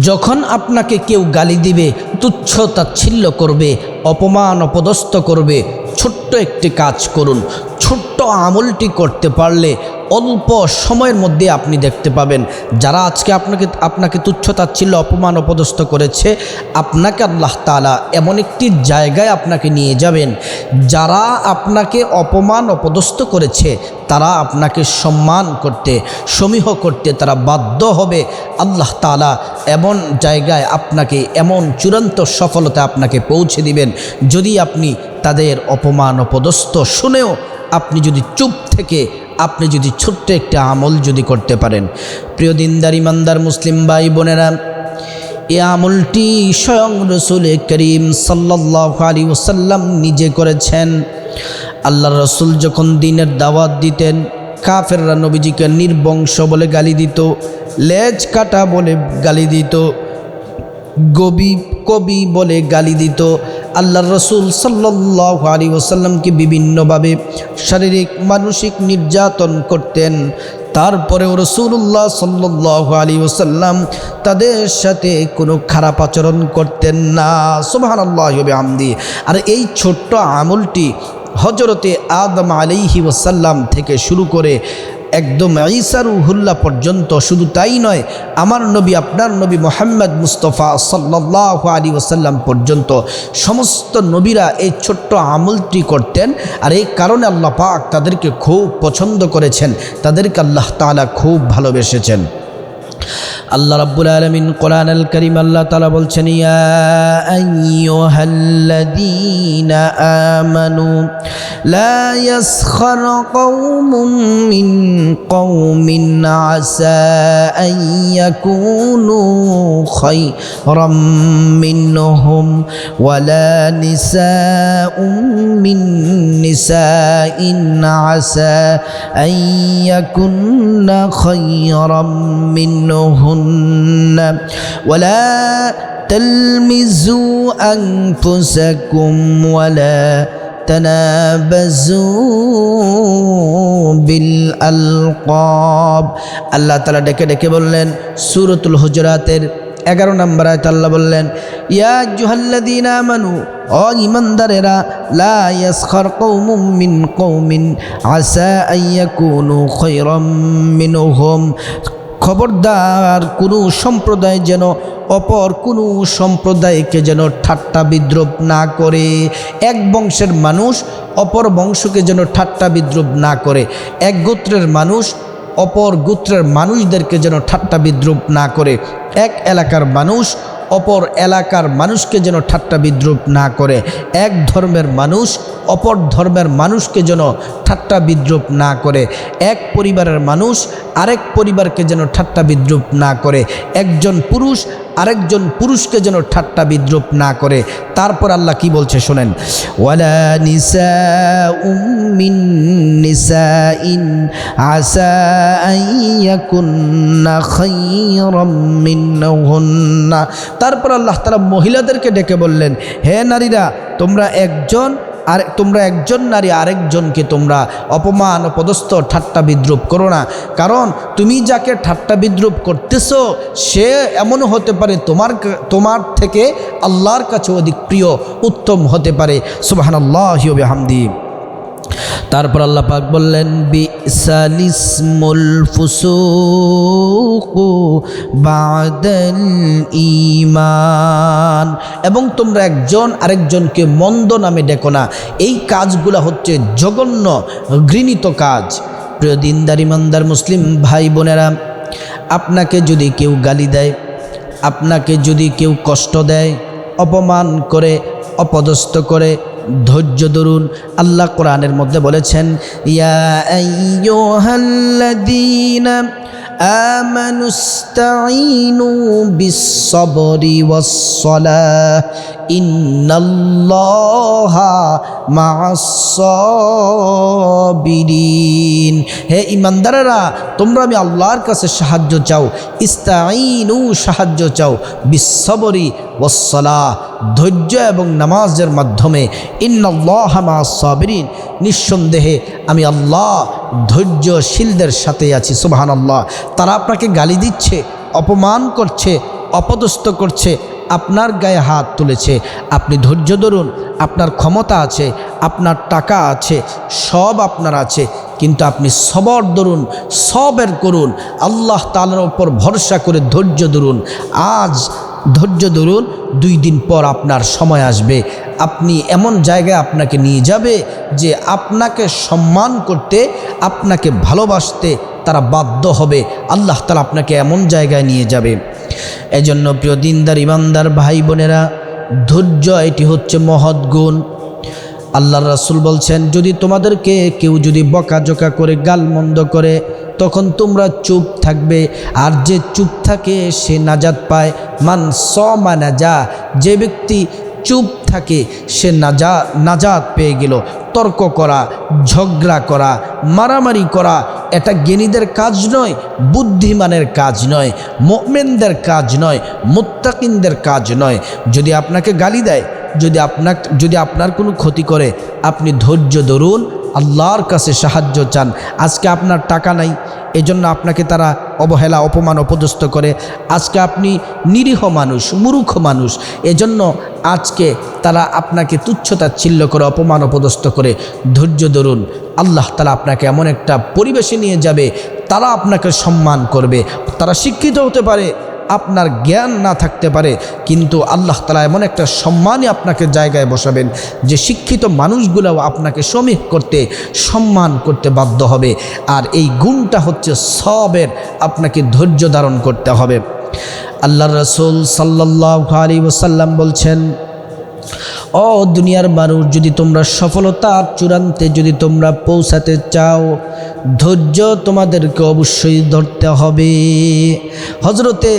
যখন আপনাকে কেউ গালি দিবে তুচ্ছ তাচ্ছিল্য করবে, অপমান অপদস্থ করবে। ছোট্ট একটি কাজ করুন, ছোট্ট আমলটি করতে পারলে অল্প সময়ের মধ্যে আপনি দেখতে পাবেন। যারা আজকে আপনাকে আপনাকে তুচ্ছ তাচ্ছিল্য অপমান অপদস্থ করেছে, আপনাকে আল্লাহ তালা এমন একটি জায়গায় আপনাকে নিয়ে যাবেন। যারা আপনাকে অপমান অপদস্থ করেছে, তারা আপনাকে সম্মান করতে, সমীহ করতে তারা বাধ্য হবে। আল্লাহ তালা এমন জায়গায় আপনাকে এমন চূড়ান্ত সফলতা আপনাকে পৌঁছে দিবেন। যদি আপনি তাদের অপমান অপদস্থ শুনেও আপনি যদি চুপ থেকে, আপনি যদি ছোট্ট একটা আমল যদি করতে পারেন। প্রিয় দিনদার, ইমানদার মুসলিম ভাই বোনেরা, এ আমলটি স্বয়ং রসুল করিম সাল্লাহ আলী ওসাল্লাম নিজে করেছেন। আল্লাহ রসুল যখন দিনের দাওয়াত দিতেন, কাফেররা নবীজিকে নির্বংশ বলে গালি দিত, লেজ কাটা বলে গালি দিত, গবি কবি বলে গালি দিত। আল্লাহ রসুল সাল্লাহ আলী ওসাল্লামকে বিভিন্নভাবে শারীরিক, মানসিক নির্যাতন করতেন। তারপরেও রসুল্লাহ সাল্লাহ আলী ওসাল্লাম তাদের সাথে কোনো খারাপ আচরণ করতেন না। সুবাহ আল্লাহ আমদি আর এই ছোট্ট আমলটি হজরতে আদম আলিহি ওসাল্লাম থেকে শুরু করে একদম ঈসার উহুল্লা পর্যন্ত শুধু তাই নয়, আমার নবী, আপনার নবী মোহাম্মদ মুস্তফা সাল্লাহ আলী ওসাল্লাম পর্যন্ত সমস্ত নবীরা এই ছোট্ট আমলটি করতেন আর এই কারণে আল্লাহ পাক তাদেরকে খুব পছন্দ করেছেন। তাদেরকে আল্লাহ তালা খুব ভালোবেসেছেন। আল্লাহ রাব্বুল আলামিন কোরআন আল করিম আল্লাহ তাআলা বলছেন ইয়া আইয়ুহাল্লাযীনা আমানু লা ইয়াসখার কওমুম মিন কওমিন আসা আন ইয়াকুনু খায়রাম মিনহুম ওয়ালা নিসাউম মিন নিসাইন আসা আন ইয়াকুন্না খায়রাম منهن ولا تلمزوا أنفسكم ولا تنابزوا بالألقاب আল্লাহ তালা ডেকে ডেকে বললেন সুরতুল হুজরাতের এগারো নম্বর আয়ত আল্লাহ বললেন ইয়া জুহাল্লাদিনা মানু ও ইমানদারেরা লা ইয়াসখার কওমুম মিন কওমিন আসা আইয়াকুনু খায়রাম মিনহুম খবরদার কোনো সম্প্রদায় যেন, অপর কোনো সম্প্রদায়কে যেন ঠাট্টা বিদ্রোপ না করে। এক বংশের মানুষ, অপর বংশকে যেন ঠাট্টা বিদ্রোপ না করে। এক গোত্রের মানুষ, অপর গোত্রের মানুষদেরকে যেন ঠাট্টা বিদ্রুপ না করে। এক এলাকার মানুষ অপর এলাকার মানুষকে যেন ঠাট্টা বিদ্রুপ না করে। এক ধর্মের মানুষ অপর ধর্মের মানুষকে যেন ঠাট্টা বিদ্রুপ না করে। এক পরিবারের মানুষ আরেক পরিবারকে যেন ঠাট্টা বিদ্রুপ না করে। একজন পুরুষ আরেকজন পুরুষকে যেন ঠাট্টা বিদ্রুপ না করে। তারপর আল্লাহ কি বলছে শোনেন? ওয়ালা নিসা উম্মিন নিসা ইন আসা আইয়াকুন্না খাইরাম মিনহুন্না। তারপর আল্লাহ তাআলা মহিলাদেরকে ডেকে বললেন, হে নারীরা, তোমরা একজন আর তোমরা একজন নারী আরেকজনকে তোমরা অপমান পদস্থ ঠাট্টা বিদ্রুপ করো না। কারণ তুমি যাকে ঠাট্টা বিদ্রুপ করতেছো, সে এমনও হতে পারে তোমার তোমার থেকে আল্লাহর কাছে অধিক প্রিয়, উত্তম হতে পারে। সুবাহান আল্লাহ হামদি তারপর আল্লাহ পাক বললেন বিসালিসমুল ফুসুকু বাদাল ঈমান। এবং তোমরা একজন আরেকজনকে মন্দ নামে ডেকো না। এই কাজগুলো হচ্ছে জঘন্য, ঘৃণিত কাজ। প্রিয় দিনদার, ইমানদার, মুসলিম ভাই বোনেরা, আপনাকে যদি কেউ গালি দেয়, আপনাকে যদি কেউ কষ্ট দেয়, অপমান করে, অপদস্থ করে ধৈর্য ধরুন আল্লাহ কোরআনের মধ্যে বলেছেন ইয়া আইয়ুহাল্লাযীনা آمنوا استعينوا بالصبر والصلاة إن الله مع الصابرين হে ইমানদারেরা, তোমরা আমি আল্লাহর কাছে সাহায্য চাও। ইস্তাইনু সাহায্য চাও। বিশ্ববরি ওসলা ধৈর্য এবং নামাজের মাধ্যমে। ইন্নআল্লাহ মা সাবিরিন, নিঃসন্দেহে আমি আল্লাহ ধৈর্যশীলদের সাথে আছি সুবাহান আল্লাহ তারা আপনাকে গালি দিচ্ছে, অপমান করছে, অপদস্থ করছে আপনার গায়ে হাত তুলেছে। আপনি ধৈর্য ধরুন, আপনার ক্ষমতা আছে, আপনার টাকা আছে, সব আপনার আছে। কিন্তু আপনি সবর ধরুন, সবের করুন, আল্লাহ তালার ওপর ভরসা করে ধৈর্য ধরুন। আজ ধৈর্য ধরুন, দুই দিন পর আপনার সময় আসবে। আপনি এমন জায়গায় আপনাকে নিয়ে যাবে যে আপনাকে সম্মান করতে, আপনাকে ভালোবাসতে তারা বাধ্য হবে। আল্লাহ তালা আপনাকে এমন জায়গায় নিয়ে যাবে। এজন্য প্রিয় দিনদার, ইমানদার ভাই বোনেরা, ধৈর্য এটি হচ্ছে মহৎ গুণ। আল্লাহ রাসুল বলছেন, যদি তোমাদেরকে কেউ যদি বকাঝোকা করে, গালমন্দ করে, তখন তোমরা চুপ থাকবে। আর যে চুপ থাকে, সে নাজাত পায়। মান স মানা যা যে ব্যক্তি চুপ থাকে, সে নাজা, নাজাত পেয়ে গেল। তর্ক করা, ঝগড়া করা, মারামারি করা এটা জ্ঞানীদের কাজ নয়, বুদ্ধিমানের কাজ নয়, মোমেনদের কাজ নয়, মোত্তাকিনদের কাজ নয়। যদি আপনাকে গালি দেয়, যদি আপনার যদি আপনার কোনো ক্ষতি করে, আপনি ধৈর্য ধরুন, আল্লাহর কাছে সাহায্য চান। আজকে আপনার টাকা নাই এজন্য আপনাকে তারা অবহেলা, অপমান অপদস্থ করে। আজকে আপনি নিরীহ মানুষ, মূর্খ মানুষ। এজন্য আজকে তারা আপনাকে তুচ্ছতাচ্ছিল্য করে, অপমান অপদস্থ করে। ধৈর্য ধরুন। আল্লাহ তালা আপনাকে এমন একটা পরিবেশে নিয়ে যাবে, তারা আপনাকে সম্মান করবে। তারা শিক্ষিত হতে পারে আপনার জ্ঞান না থাকতে পারে, কিন্তু আল্লাহ তালা এমন একটা সম্মানই আপনাকে জায়গায় বসাবেন যে শিক্ষিত মানুষগুলোও আপনাকে শ্রমিক করতে সম্মান করতে বাধ্য হবে। আর এই গুণটা হচ্ছে সবের আপনাকে ধৈর্য ধারণ করতে হবে। আল্লাহ রসুল সাল্লাহ আলী ওসাল্লাম বলছেন, ও দুনিয়ার মানুষ, যদি তোমরা সফলতার চূড়ান্তে যদি তোমরা পৌঁছাতে চাও, ধৈর্য তোমাদেরকে অবশ্যই ধরতে হবে। হজরতে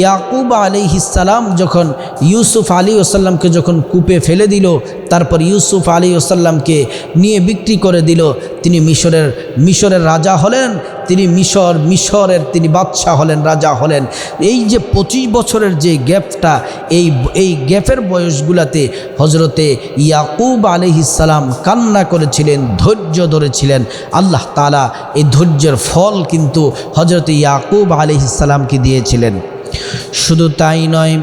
ইয়াকুব আলী ইসালাম যখন ইউসুফ আলী ওসাল্লামকে যখন কূপে ফেলে দিল, তারপর ইউসুফ আলী ওসাল্লামকে নিয়ে বিক্রি করে দিল। তিনি মিশরের মিশরের রাজা হলেন, তিনি মিশর, মিশরের তিনি বাদশাহ হলেন, রাজা হলেন। এই যে পঁচিশ বছরের যে গ্যাপটা, এই এই গ্যাপের বয়সগুলাতে হজরতে ইয়াকুব আলহিসাল্লাম কান্না করেছিলেন, ধৈর্য ধরেছিলেন। আল্লাহ তালা এই ধৈর্যের ফল কিন্তু হজরতে ইয়াকুব আলহিসাল্লামকে দিয়েছিলেন। শুধু তাই নয়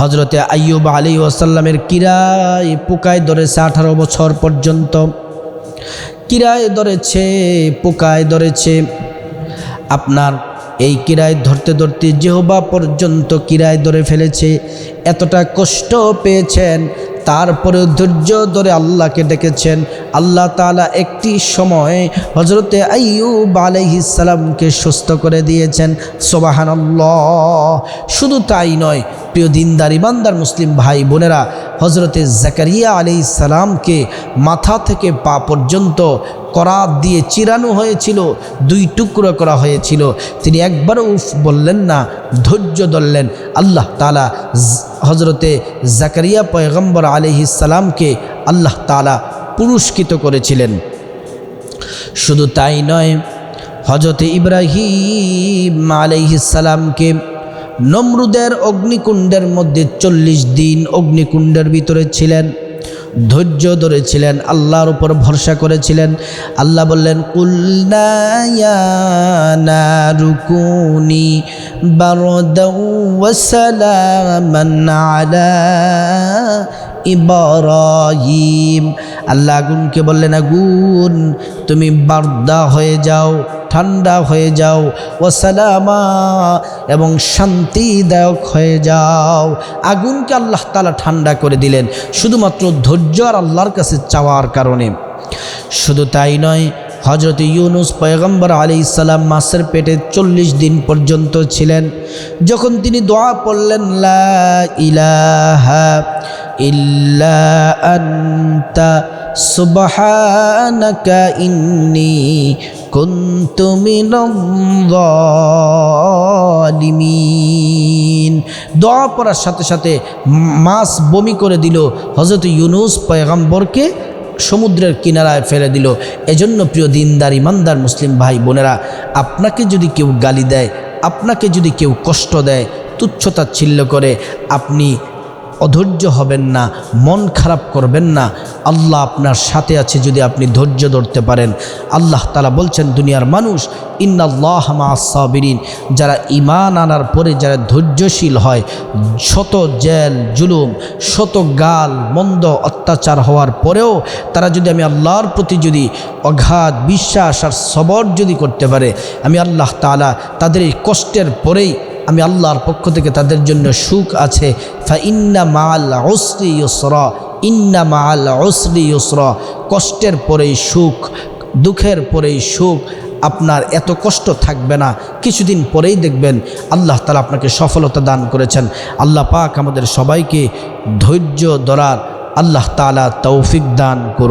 হজরতে আইয়ুব আলী ওসাল্লামের কিরায় পোকায় ধরেছে আঠারো বছর পর্যন্ত। কিরায় ধরেছে, পোকায় ধরেছে। আপনার এই কিরায় ধরতে ধরতে যেহবা পর্যন্ত কিরায় ধরে ফেলেছে, এতটা কষ্ট পেয়েছেন তারপরে ধৈর্য ধরে আল্লাহকে ডেকেছেন। আল্লাহ তালা একটি সময় হজরতে আইয়ুব আলাইহিসালামকে সুস্থ করে দিয়েছেন। সোবাহান শুধু তাই নয়, প্রিয় দিনদার, ইমানদার মুসলিম ভাই বোনেরা হজরতে জাকারিয়া আলি সালামকে মাথা থেকে পা পর্যন্ত করাত দিয়ে চিরানো হয়েছিল, দুই টুকরো করা হয়েছিল। তিনি একবারও উফ বললেন না, ধৈর্য ধরলেন। আল্লাহ তালা হজরতে জাকারিয়া পয়গম্বর আলিহিসালামকে আল্লাহ তালা পুরস্কৃত করেছিলেন। শুধু তাই নয় হজরতে ইব্রাহিম আলিহিসালামকে নমরুদের অগ্নিকুণ্ডের মধ্যে চল্লিশ দিন অগ্নিকুণ্ডের ভিতরে ছিলেন। ধৈর্য ধরেছিলেন আল্লাহর উপর ভরসা করেছিলেন। আল্লাহ বললেন রুকুনি ইব্রাহিম। আল্লাহ আগুনকে বললেন, আগুন, তুমি বার্দা হয়ে যাও, ঠান্ডা হয়ে যাও, ও সালামা, এবং শান্তিদায়ক হয়ে যাও। আগুনকে আল্লাহ তালা ঠান্ডা করে দিলেন, শুধুমাত্র ধৈর্য আর আল্লাহর কাছে চাওয়ার কারণে। শুধু তাই নয় হজরত ইউনুস পয়গম্বর আলি ইসাল্লাম মাসের পেটে চল্লিশ দিন পর্যন্ত ছিলেন। যখন তিনি দোয়া পড়লেন, লা ইলাহা দোয়া পড়ার সাথে সাথে মাছ বমি করে দিল হজরত ইউনুস পয়গম্বরকে। সমুদ্রের কিনারায় ফেলে দিল। এজন্য প্রিয় দিনদার, ইমানদার মুসলিম ভাই, বোনেরা, আপনাকে যদি কেউ গালি দেয়, আপনাকে যদি কেউ কষ্ট দেয় তুচ্ছতাচ্ছিল্য করে, আপনি অধৈর্য হবেন না, মন খারাপ করবেন না। আল্লাহ আপনার সাথে আছে যদি আপনি ধৈর্য ধরতে পারেন। আল্লাহ তালা বলছেন, দুনিয়ার মানুষ, ইন্নাল্লাহ সাবিরিন। যারা ইমান আনার পরে যারা ধৈর্যশীল হয়, শত জেল, জুলুম, শত গাল, মন্দ অত্যাচার হওয়ার পরেও তারা যদি আমি আল্লাহর প্রতি যদি অঘাত, বিশ্বাস আর সবর যদি করতে পারে, আমি আল্লাহ তালা তাদের এই কষ্টের পরেই আমি আল্লাহর পক্ষ থেকে তাদের জন্য সুখ আছে ফা ইন্না মাল ওসরি ইউসরা, ইন্না মাল ওসরি ইউসরা। কষ্টের পরেই সুখ, দুঃখের পরেই সুখ, আপনার এত কষ্ট থাকবে না। কিছুদিন পরেই দেখবেন আল্লাহ তালা আপনাকে সফলতা দান করেছেন। আল্লাহ পাক আমাদের সবাইকে ধৈর্য ধরার আল্লাহ তালা তৌফিক দান করুন।